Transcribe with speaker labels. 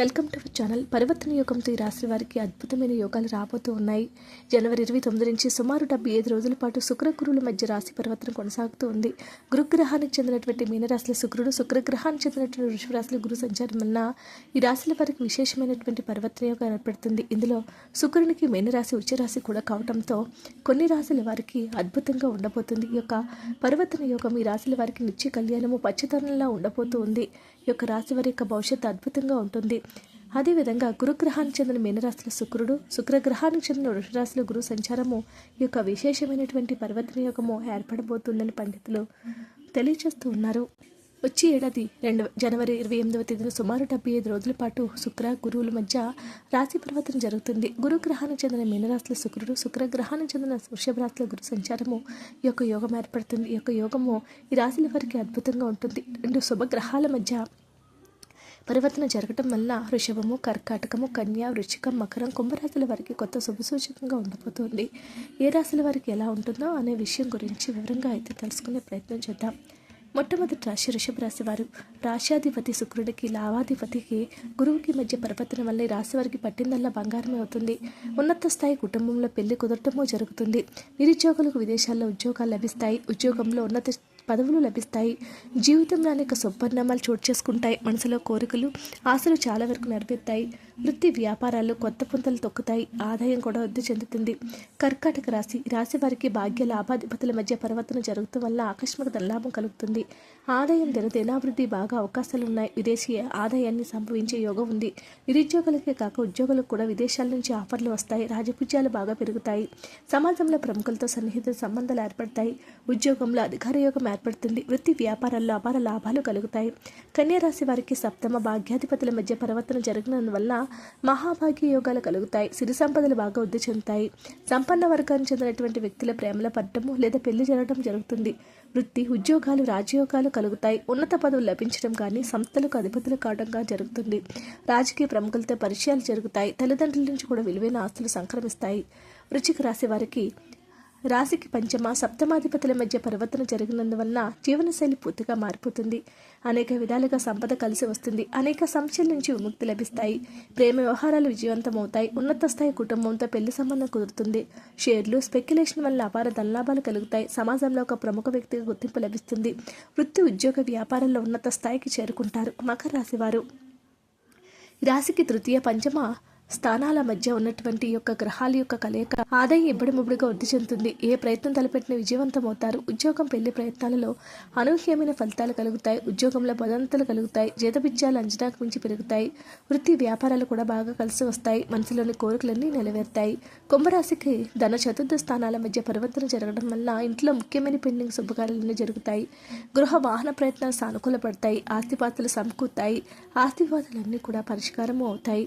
Speaker 1: Welcome to our channel. పరివర్తన యోగంతో ఈ రాశి వారికి అద్భుతమైన యోగాలు రాబోతూ ఉన్నాయి. జనవరి ఇరవై తొమ్మిది నుంచి సుమారు డెబ్బై ఐదు రోజుల పాటు శుక్ర గురువుల మధ్య రాశి పరివర్తన కొనసాగుతూ ఉంది. గురుగ్రహానికి చెందినటువంటి మీనరాశుల శుక్రుడు శుక్రగ్రహానికి చెందినటువంటి వృషభరాశుల గురు సంచారం వలన ఈ రాశుల వారికి విశేషమైనటువంటి పరివర్తన యోగం ఏర్పడుతుంది. ఇందులో శుక్రునికి మీనరాశి ఉచ్చరాశి కూడా కావడంతో కొన్ని రాశుల వారికి అద్భుతంగా ఉండబోతుంది. ఈ యొక్క పరివర్తన యోగం ఈ రాశుల వారికి నిత్య కళ్యాణము పచ్చదనంలా ఉండబోతూ ఉంది. యొక్క రాశి వారి యొక్క భవిష్యత్తు అద్భుతంగా ఉంటుంది. అదేవిధంగా గురుగ్రహానికి చెందిన మీనరాశుల శుక్రుడు శుక్రగ్రహానికి చెందిన వృషరాశుల గురు సంచారము ఈ యొక్క విశేషమైనటువంటి పరివర్తన యోగము ఏర్పడబోతుందని పండితులు తెలియజేస్తూ ఉన్నారు. వచ్చే ఏడాది రెండు జనవరి ఇరవై ఎనిమిదవ తేదీన సుమారు డెబ్బై ఐదు రోజుల పాటు శుక్ర గురువుల మధ్య రాశి పరివర్తన జరుగుతుంది. గురుగ్రహానికి చెందిన మీనరాశుల శుక్రుడు శుక్రగ్రహానికి చెందిన వృషభ రాశుల గురు సంచారము ఈ యొక్క యోగం ఏర్పడుతుంది. ఈ యొక్క యోగము ఈ రాశుల వారికి అద్భుతంగా ఉంటుంది. రెండు శుభగ్రహాల మధ్య పరివర్తన జరగటం వల్ల వృషభము కర్కాటకము కన్యా వృచ్చికం మకరం కుంభరాశుల వారికి కొత్త శుభసూచకంగా ఉండబోతోంది. ఏ రాశుల వారికి ఎలా ఉంటుందో అనే విషయం గురించి వివరంగా అయితే తెలుసుకునే ప్రయత్నం చేద్దాం. మొట్టమొదటి రాశి వృషభ రాశి వారు రాశ్యాధిపతి శుక్రుడికి లావాధిపతికి గురువుకి మధ్య పరివర్తన వల్ల రాశి వారికి పట్టిందల్లా బంగారమే అవుతుంది. ఉన్నత స్థాయి కుటుంబంలో పెళ్ళి కుదరటము జరుగుతుంది. నిరుద్యోగులకు విదేశాల్లో ఉద్యోగాలు లభిస్తాయి. ఉద్యోగంలో ఉన్నత పదవులు లభిస్తాయి. జీవితంలో అనేక సుపరిణామాలు చోటు చేసుకుంటాయి. మనసులో కోరికలు ఆశలు చాలా వరకు నెరవేరుతాయి. వృత్తి వ్యాపారాలు కొత్త పుంతలు తొక్కుతాయి. ఆదాయం కూడా వృద్ధి చెందుతుంది. కర్కాటక రాశి రాశి వారికి భాగ్య లాభాధిపతుల మధ్య పరివర్తన జరుగుతూ వల్ల ఆకస్మిక ధనలాభం కలుగుతుంది. ఆదాయం దినదినాభివృద్ధి బాగా అవకాశాలు ఉన్నాయి. విదేశీ ఆదాయాన్ని సంభవించే యోగం ఉంది. నిరుద్యోగులకే కాక ఉద్యోగులకు కూడా విదేశాల నుంచి ఆఫర్లు వస్తాయి. రాజపుజ్యాలు బాగా పెరుగుతాయి. సమాజంలో ప్రముఖులతో సన్నిహిత సంబంధాలు ఏర్పడతాయి. ఉద్యోగంలో అధికార యోగం ఏర్పడుతుంది. వృత్తి వ్యాపారాల్లో అపార లాభాలు కలుగుతాయి. కన్యారాశి వారికి సప్తమ భాగ్యాధిపతుల మధ్య పరివర్తన జరిగినందువల్ల మహాభాగ్య యోగాలు కలుగుతాయి. సిరి సంపదలు బాగా వృద్ధి చెందుతాయి. సంపన్న వర్గానికి చెందినటువంటి వ్యక్తుల ప్రేమలో పడటము లేదా పెళ్ళి జరగడం జరుగుతుంది. వృత్తి ఉద్యోగాలు రాజయోగాలు కలుగుతాయి. ఉన్నత పదవులు లభించడం కానీ సంస్థలకు అధిపతులు కావడంగా జరుగుతుంది. రాజకీయ ప్రముఖులతో పరిచయాలు జరుగుతాయి. తల్లిదండ్రుల నుంచి కూడా విలువైన ఆస్తులు సంక్రమిస్తాయి. వృచ్చిక రాశి వారికి రాశికి పంచమ సప్తమాధిపతుల మధ్య పరివర్తన జరిగినందువలన జీవనశైలి పూర్తిగా మారిపోతుంది. అనేక విధాలుగా సంపద కలిసి వస్తుంది. అనేక సమస్యల నుంచి విముక్తి లభిస్తాయి. ప్రేమ వ్యవహారాలు విజయవంతమవుతాయి. ఉన్నత స్థాయి కుటుంబంతో పెళ్ళి సంబంధం కుదురుతుంది. షేర్లు స్పెక్యులేషన్ వల్ల అపార ధనలాభాలు కలుగుతాయి. సమాజంలో ఒక ప్రముఖ వ్యక్తిగా గుర్తింపు లభిస్తుంది. వృత్తి ఉద్యోగ వ్యాపారంలో ఉన్నత స్థాయికి చేరుకుంటారు. మకర రాశి వారు. రాశికి తృతీయ పంచమ స్థానాల మధ్య ఉన్నటువంటి యొక్క గ్రహాల యొక్క కలయిక ఆదాయం ఇబ్బడిముబ్బడిగా వృద్ధి చెందుతుంది. ఏ ప్రయత్నం తలపెట్టిన విజయవంతం అవుతారు ఉద్యోగం పెళ్ళి ప్రయత్నాలలో అనూహ్యమైన ఫలితాలు కలుగుతాయి. ఉద్యోగంలో పదంతలు కలుగుతాయి. జీతపిత్యాలు అంచనాకు మించి పెరుగుతాయి. వృత్తి వ్యాపారాలు కూడా బాగా కలిసి వస్తాయి. మనసులోని కోరికలన్నీ నెరవేరుతాయి. కుంభరాశికి ధన చతుర్థ స్థానాల మధ్య పరివర్తన జరగడం వల్ల ఇంట్లో ముఖ్యమైన పెండింగ్ శుభకార్యాలన్నీ జరుగుతాయి. గృహ వాహన ప్రయత్నాలు సానుకూలపడతాయి ఆస్తిపాతలు సమకూరుతాయి. ఆస్తిపాతలన్నీ కూడా పరిష్కారము అవుతాయి